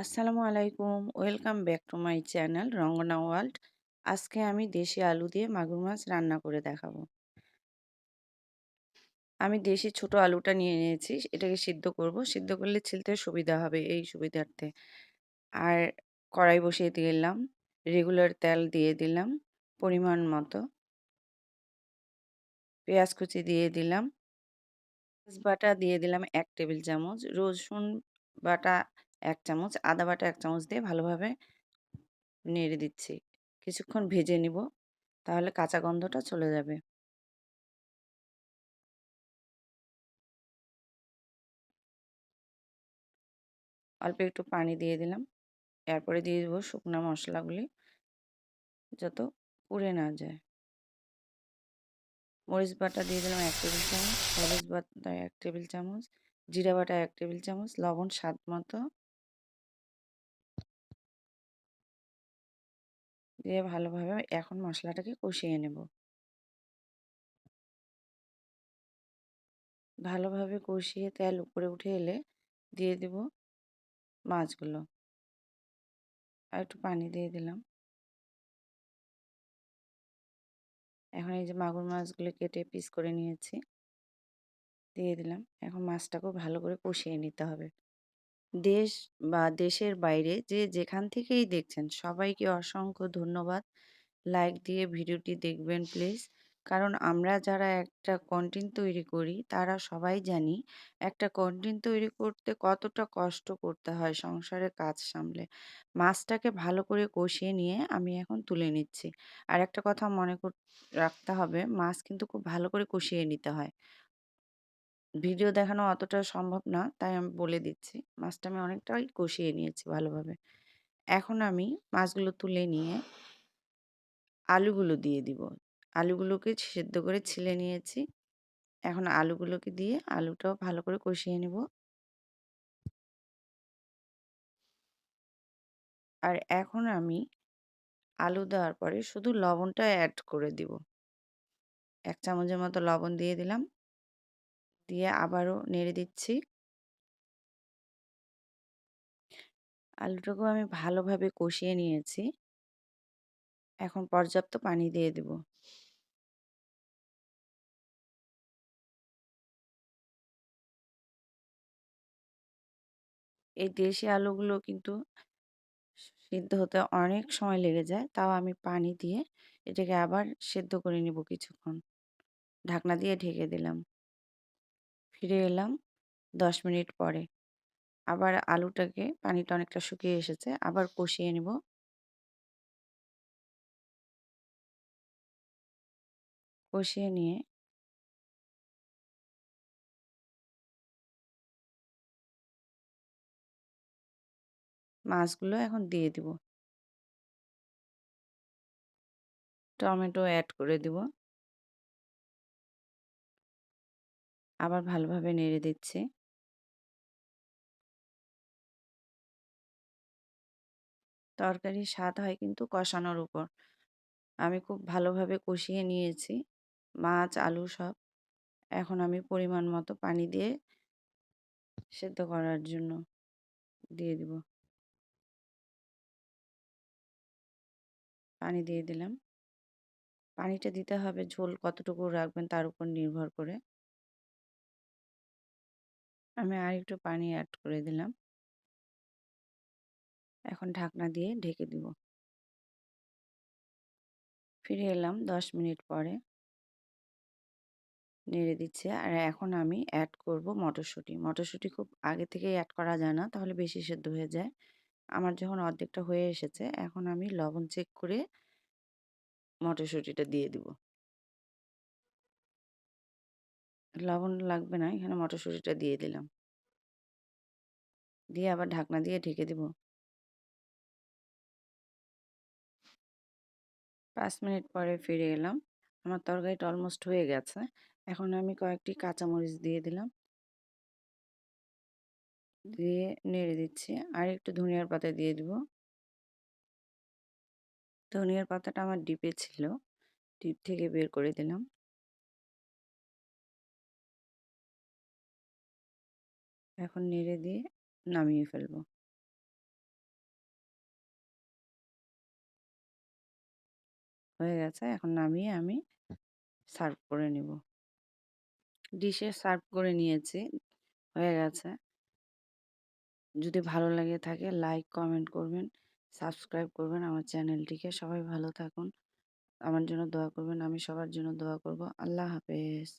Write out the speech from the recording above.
আসসালামু আলাইকুম। Welcome back to my channel Rangana world. আজকে আমি দেশি আলু দিয়ে মাগুর মাছ রান্না করে দেখাবো। আমি দেশি ছোট আলুটা নিয়ে নিয়েছি, এটাকে সিদ্ধ করব। সিদ্ধ করলে ছিলতে সুবিধা হবে এই সুবিধার্থে। আর কড়াই বসিয়ে দিলাম, রেগুলার তেল দিয়ে দিলাম পরিমাণ মতো। পেঁয়াজ কুচি দিয়ে দিলাম। বাটা দিয়ে দিলাম এক টেবিল চামচ। রসুন বাটা এক চামচ, আদা বাটা এক চামচ দিয়ে ভালোভাবে নেড়ে দিচ্ছি। কিছুক্ষণ ভেজে নিব, তাহলে কাঁচা গন্ধটা চলে যাবে। অল্প একটু পানি দিয়ে দিলাম। এরপরে দিয়ে দেবো শুকনো মশলাগুলি, যত পুড়ে না যায়। মরিচ বাটা দিয়ে দিলাম এক টেবিল চামচ, হলুদ বাটা এক টেবিল চামচ, জিরা বাটা এক টেবিল চামচ, লবণ স্বাদ মতো দিয়ে ভালোভাবে এখন মশলাটাকে কষিয়ে নেব। ভালোভাবে কষিয়ে তেল উপরে উঠে এলে দিয়ে দেব মাছগুলো। আর একটু পানি দিয়ে দিলাম। এখন এই যে মাগুর মাছগুলো কেটে পিস করে নিয়েছি। দিয়ে দিলাম। এখন মাছটাকেও ভালো করে কষিয়ে নিতে হবে। দেশ বা দেশের বাইরে যে যেখান থেকেই দেখছেন, সবাইকে অসংখ্য ধন্যবাদ। লাইক দিয়ে ভিডিওটি দেখবেন প্লিজ। কারণ আমরা যারা একটা কন্টেন্ট তৈরি করি, তারা সবাই জানি একটা কন্টেন্ট তৈরি করতে কতটা কষ্ট করতে হয় সংসারের কাজ সামলে। মাছটাকে ভালো করে কষিয়ে নিয়ে আমি এখন তুলে নিচ্ছি। আর একটা কথা মনে রাখতে হবে, মাছ কিন্তু খুব ভালো করে কষিয়ে নিতে হয়। ভিডিও দেখানো অতটা সম্ভব না, তাই আমি বলে দিচ্ছি। মাছটা আমি অনেকটাই কষিয়ে নিয়েছি ভালোভাবে। এখন আমি মাছগুলো তুলে নিয়ে আলুগুলো দিয়ে দিব। আলুগুলোকে সেদ্ধ করে ছিলে নিয়েছি। এখন আলুগুলোকে দিয়ে আলুটাও ভালো করে কষিয়ে নেব। আর এখন আমি আলু দেওয়ার পরে শুধু লবণটা অ্যাড করে দিব। এক চামচের মতো লবণ দিয়ে দিলাম। দিয়ে আবারও নেড়ে দিচ্ছি। আলুটাকেও আমি ভালোভাবে কষিয়ে নিয়েছি। এখন পর্যাপ্ত পানি দিয়ে দেব। এই দেশি আলুগুলো কিন্তু সিদ্ধ হতে অনেক সময় লেগে যায়, তাও আমি পানি দিয়ে এটাকে আবার সেদ্ধ করে নিব কিছুক্ষণ। ঢাকনা দিয়ে ঢেকে দিলাম। ফিরে এলাম দশ মিনিট পরে। আবার আলুটাকে পানিটা অনেকটা শুকিয়ে এসেছে, আবার কষিয়ে নেব। কষিয়ে নিয়ে মাছগুলো এখন দিয়ে দিব। টমেটো অ্যাড করে দিব। আবার ভালোভাবে নেড়ে দিচ্ছি। তরকারির স্বাদ হয় কিন্তু কষানোর উপর। আমি খুব ভালোভাবে কষিয়ে নিয়েছি, মাছ, আলু সব। এখন আমি পরিমাণ মতো পানি দিয়ে সেদ্ধ করার জন্য দিয়ে দিব। পানি দিয়ে দিলাম। পানিটা দিতে হবে, ঝোল কতটুকু রাখবেন তার উপর নির্ভর করে। আমি আর একটু পানি অ্যাড করে দিলাম। এখন ঢাকনা দিয়ে ঢেকে দিব। ফিরে এলাম দশ মিনিট পরে। নেড়ে দিচ্ছে। আর এখন আমি অ্যাড করব মটরশুঁটি। মটরশুঁটি খুব আগে থেকেই অ্যাড করা যায় না তাহলে বেশি সেদ্ধ হয়ে যায়। আমার যখন অর্ধেকটা হয়ে এসেছে, এখন আমি লবণ চেক করে মটরশুঁটিটা দিয়ে দিব। লবণ লাগবে না, এখানে মটরশুঁটিটা দিয়ে দিলাম। দিয়ে আবার ঢাকনা দিয়ে ঢেকে দিব। পাঁচ মিনিট পরে ফিরে এলাম। আমার তরকারিটা অলমোস্ট হয়ে গেছে। এখন আমি কয়েকটি কাঁচামরিচ দিয়ে দিলাম। দিয়ে নেড়ে দিচ্ছি। আর একটু ধনিয়ার পাতা দিয়ে দিব। ধনিয়ার পাতাটা আমার ডিপে ছিল। ডিপ থেকে বের করে দিলাম। এখন নেড়ে দিয়ে নামিয়ে ফেলব। হয়ে গেছে এখন নামিয়ে আমি সার্ভ করে নিব। ডিশে সার্ভ করে নিয়েছি হয়ে গেছে। যদি ভালো লাগে থাকে লাইক কমেন্ট করবেন সাবস্ক্রাইব করবেন আমার চ্যানেলটিকে। সবাই ভালো থাকুন। আমার জন্য দোয়া করবেন আমি সবার জন্য দোয়া করব। আল্লাহ হাফেজ।